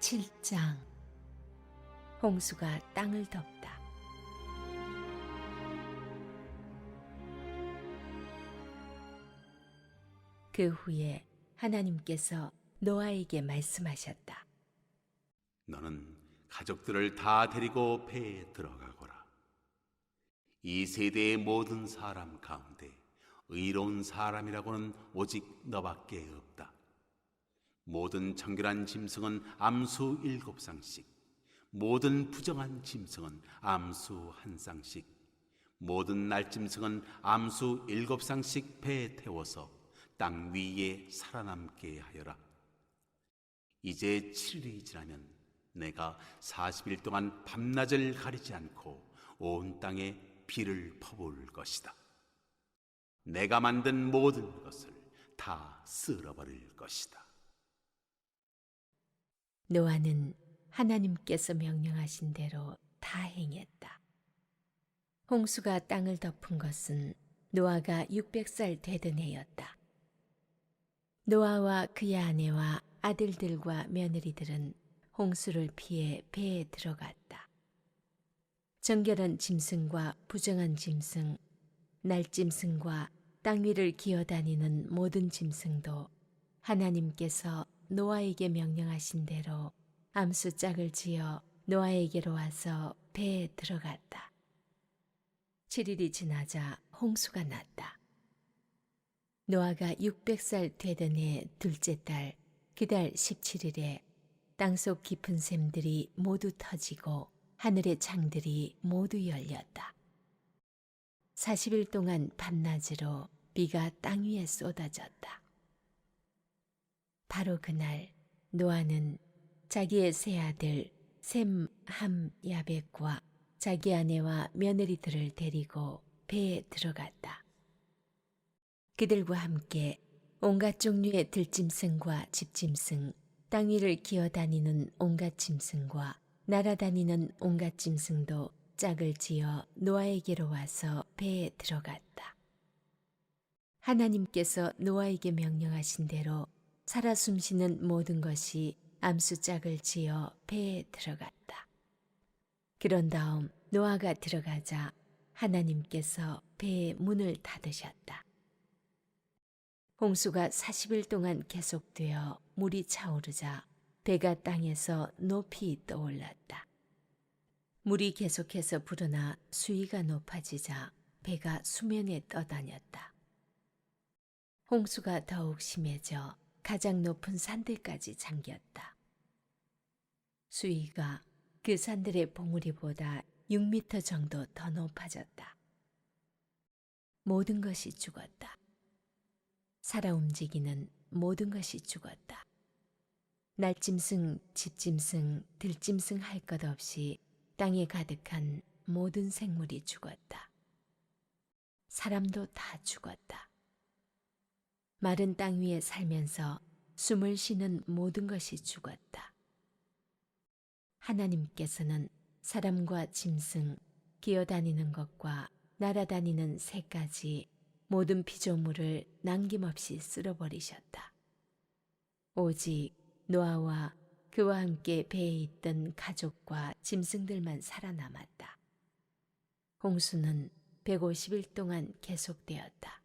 7장 홍수가 땅을 덮다. 그 후에 하나님께서 노아에게 말씀하셨다. 너는 가족들을 다 데리고 배에 들어가거라. 이 세대의 모든 사람 가운데 의로운 사람이라고는 오직 너밖에 없다. 모든 정결한 짐승은 암수 일곱 쌍씩, 모든 부정한 짐승은 암수 한 쌍씩, 모든 날짐승은 암수 일곱 쌍씩 배에 태워서 땅 위에 살아남게 하여라. 이제 7일이 지나면 내가 40일 동안 밤낮을 가리지 않고 온 땅에 비를 퍼부을 것이다. 내가 만든 모든 것을 다 쓸어버릴 것이다. 노아는 하나님께서 명령하신 대로 다 행했다. 홍수가 땅을 덮은 것은 노아가 600살 되던 해였다. 노아와 그의 아내와 아들들과 며느리들은 홍수를 피해 배에 들어갔다. 정결한 짐승과 부정한 짐승, 날짐승과 땅 위를 기어다니는 모든 짐승도 하나님께서 노아에게 명령하신 대로 암수 짝을 지어 노아에게로 와서 배에 들어갔다. 7일이 지나자 홍수가 났다. 노아가 600살 되던 해 둘째 달, 그달 17일에 땅속 깊은 샘들이 모두 터지고 하늘의 창들이 모두 열렸다. 40일 동안 밤낮으로 비가 땅 위에 쏟아졌다. 바로 그날 노아는 자기의 세 아들 셈, 함, 야벳과 자기 아내와 며느리들을 데리고 배에 들어갔다. 그들과 함께 온갖 종류의 들짐승과 집짐승, 땅 위를 기어다니는 온갖 짐승과 날아다니는 온갖 짐승도 짝을 지어 노아에게로 와서 배에 들어갔다. 하나님께서 노아에게 명령하신 대로 살아 숨쉬는 모든 것이 암수짝을 지어 배에 들어갔다. 그런 다음 노아가 들어가자 하나님께서 배의 문을 닫으셨다. 홍수가 40일 동안 계속되어 물이 차오르자 배가 땅에서 높이 떠올랐다. 물이 계속해서 불어나 수위가 높아지자 배가 수면에 떠다녔다. 홍수가 더욱 심해져 가장 높은 산들까지 잠겼다. 수위가 그 산들의 봉우리보다 6미터 정도 더 높아졌다. 모든 것이 죽었다. 살아 움직이는 모든 것이 죽었다. 날짐승, 집짐승, 들짐승 할 것 없이 땅에 가득한 모든 생물이 죽었다. 사람도 다 죽었다. 마른 땅 위에 살면서 숨을 쉬는 모든 것이 죽었다. 하나님께서는 사람과 짐승, 기어다니는 것과 날아다니는 새까지 모든 피조물을 남김없이 쓸어버리셨다. 오직 노아와 그와 함께 배에 있던 가족과 짐승들만 살아남았다. 홍수는 150일 동안 계속되었다.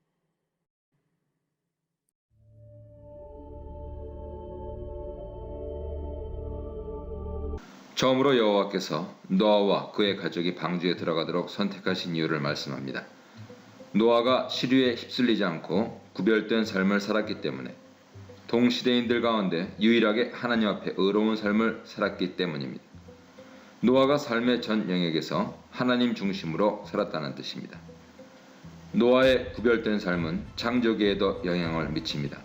처음으로 여호와께서 노아와 그의 가족이 방주에 들어가도록 선택하신 이유를 말씀합니다. 노아가 시류에 휩쓸리지 않고 구별된 삶을 살았기 때문에 동시대인들 가운데 유일하게 하나님 앞에 의로운 삶을 살았기 때문입니다. 노아가 삶의 전 영역에서 하나님 중심으로 살았다는 뜻입니다. 노아의 구별된 삶은 창조계에도 영향을 미칩니다.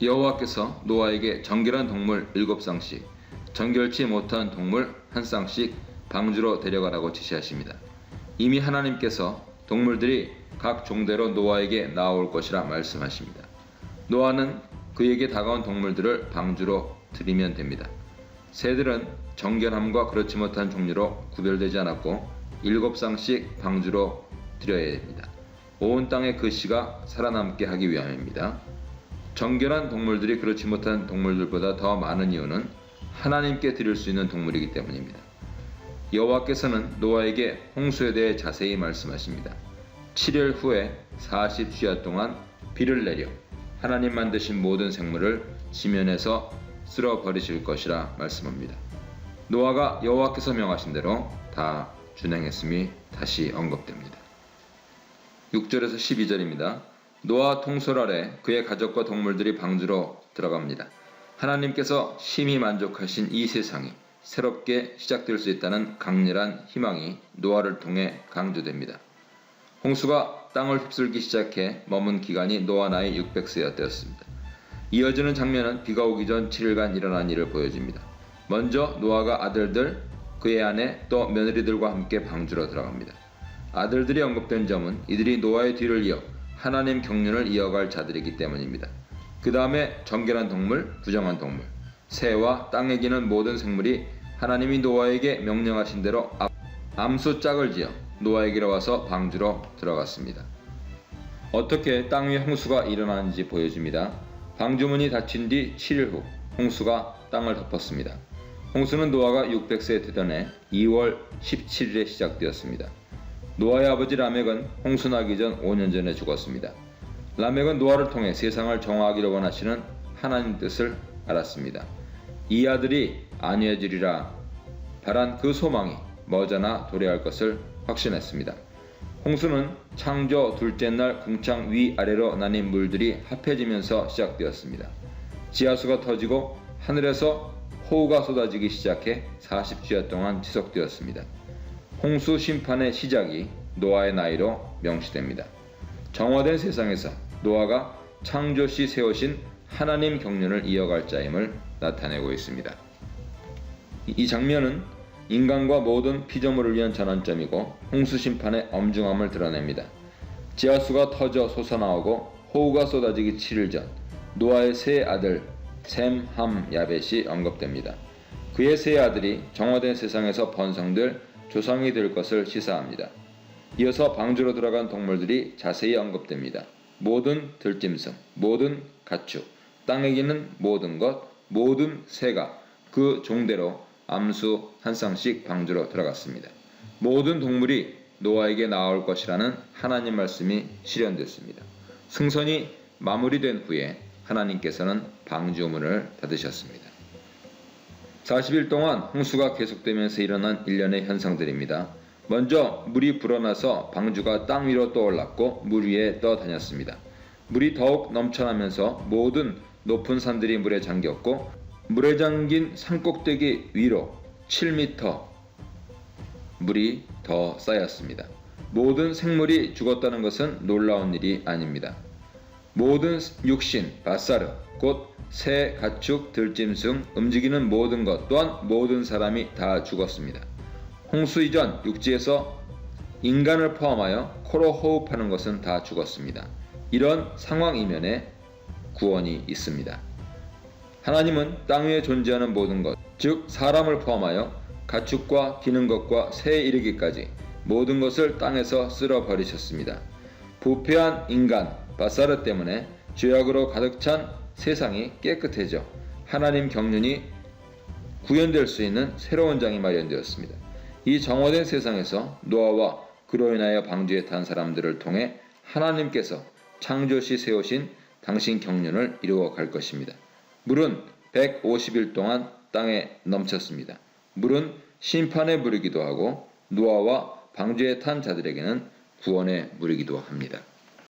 여호와께서 노아에게 정결한 동물 일곱 쌍씩, 정결치 못한 동물 한 쌍씩 방주로 데려가라고 지시하십니다. 이미 하나님께서 동물들이 각 종대로 노아에게 나올 것이라 말씀하십니다. 노아는 그에게 다가온 동물들을 방주로 들이면 됩니다. 새들은 정결함과 그렇지 못한 종류로 구별되지 않았고 일곱 쌍씩 방주로 들여야 됩니다. 온 땅의 그 씨가 살아남게 하기 위함입니다. 정결한 동물들이 그렇지 못한 동물들보다 더 많은 이유는 하나님께 드릴 수 있는 동물이기 때문입니다. 여호와께서는 노아에게 홍수에 대해 자세히 말씀하십니다. 7일 후에 40주야 동안 비를 내려 하나님 만드신 모든 생물을 지면에서 쓸어 버리실 것이라 말씀합니다. 노아가 여호와께서 명하신 대로 다 준행했음이 다시 언급됩니다. 6절에서 12절입니다. 노아 통솔 아래 그의 가족과 동물들이 방주로 들어갑니다. 하나님께서 심히 만족하신 이 세상이 새롭게 시작될 수 있다는 강렬한 희망이 노아를 통해 강조됩니다. 홍수가 땅을 휩쓸기 시작해 머문 기간이 노아 나이 600세였습니다. 이어지는 장면은 비가 오기 전 7일간 일어난 일을 보여줍니다. 먼저 노아가 아들들, 그의 아내 또 며느리들과 함께 방주로 들어갑니다. 아들들이 언급된 점은 이들이 노아의 뒤를 이어 하나님 경륜을 이어갈 자들이기 때문입니다. 그 다음에 정결한 동물, 부정한 동물, 새와 땅에 기는 모든 생물이 하나님이 노아에게 명령하신 대로 암- 암수 짝을 지어 노아에게로 와서 방주로 들어갔습니다. 어떻게 땅 위에 홍수가 일어나는지 보여줍니다. 방주문이 닫힌 뒤 7일 후 홍수가 땅을 덮었습니다. 홍수는 노아가 600세 되던 해 2월 17일에 시작되었습니다. 노아의 아버지 라멕은 홍수 나기 전 5년 전에 죽었습니다. 라멕은 노아를 통해 세상을 정화하기를 원하시는 하나님 뜻을 알았습니다. 이 아들이 아니해지리라 바란 그 소망이 머저나 도래할 것을 확신했습니다. 홍수는 창조 둘째 날 궁창 위 아래로 나뉜 물들이 합해지면서 시작되었습니다. 지하수가 터지고 하늘에서 호우가 쏟아지기 시작해 40주야 동안 지속되었습니다. 홍수 심판의 시작이 노아의 나이로 명시됩니다. 정화된 세상에서 노아가 창조 시 세우신 하나님 경륜을 이어갈 자임을 나타내고 있습니다. 이- 이 장면은 인간과 모든 피조물을 위한 전환점이고 홍수 심판의 엄중함을 드러냅니다. 지하수가 터져 솟아나오고 호우가 쏟아지기 7일 전 노아의 세 아들 셈, 함, 야벳이 언급됩니다. 그의 세 아들이 정화된 세상에서 번성될 조상이 될 것을 시사합니다. 이어서 방주로 들어간 동물들이 자세히 언급됩니다. 모든 들짐승, 모든 가축, 땅에 기는 모든 것, 모든 새가 그 종대로 암수 한 쌍씩 방주로 들어갔습니다. 모든 동물이 노아에게 나올 것이라는 하나님 말씀이 실현됐습니다. 승선이 마무리된 후에 하나님께서는 방주문을 닫으셨습니다. 40일 동안 홍수가 계속되면서 일어난 일련의 현상들입니다. 먼저 물이 불어나서 방주가 땅 위로 떠올랐고 물 위에 떠다녔습니다. 물이 더욱 넘쳐나면서 모든 높은 산들이 물에 잠겼고 물에 잠긴 산 꼭대기 위로 7m 물이 더 쌓였습니다. 모든 생물이 죽었다는 것은 놀라운 일이 아닙니다. 모든 육신, 바사르, 곧 새, 가축, 들짐승, 움직이는 모든 것 또한 모든 사람이 다 죽었습니다. 홍수 이전 육지에서 인간을 포함하여 코로 호흡하는 것은 다 죽었습니다. 이런 상황 이면에 구원이 있습니다. 하나님은 땅 위에 존재하는 모든 것, 즉 사람을 포함하여 가축과 기는 것과 새에 이르기까지 모든 것을 땅에서 쓸어 버리셨습니다. 부패한 인간 바사르 때문에 죄악으로 가득 찬 세상이 깨끗해져 하나님 경륜이 구현될 수 있는 새로운 장이 마련되었습니다. 이 정화된 세상에서 노아와 그로 인하여 방주에 탄 사람들을 통해 하나님께서 창조시 세우신 당신 경륜을 이루어 갈 것입니다. 물은 150일 동안 땅에 넘쳤습니다. 물은 심판의 물이기도 하고 노아와 방주에 탄 자들에게는 구원의 물이기도 합니다.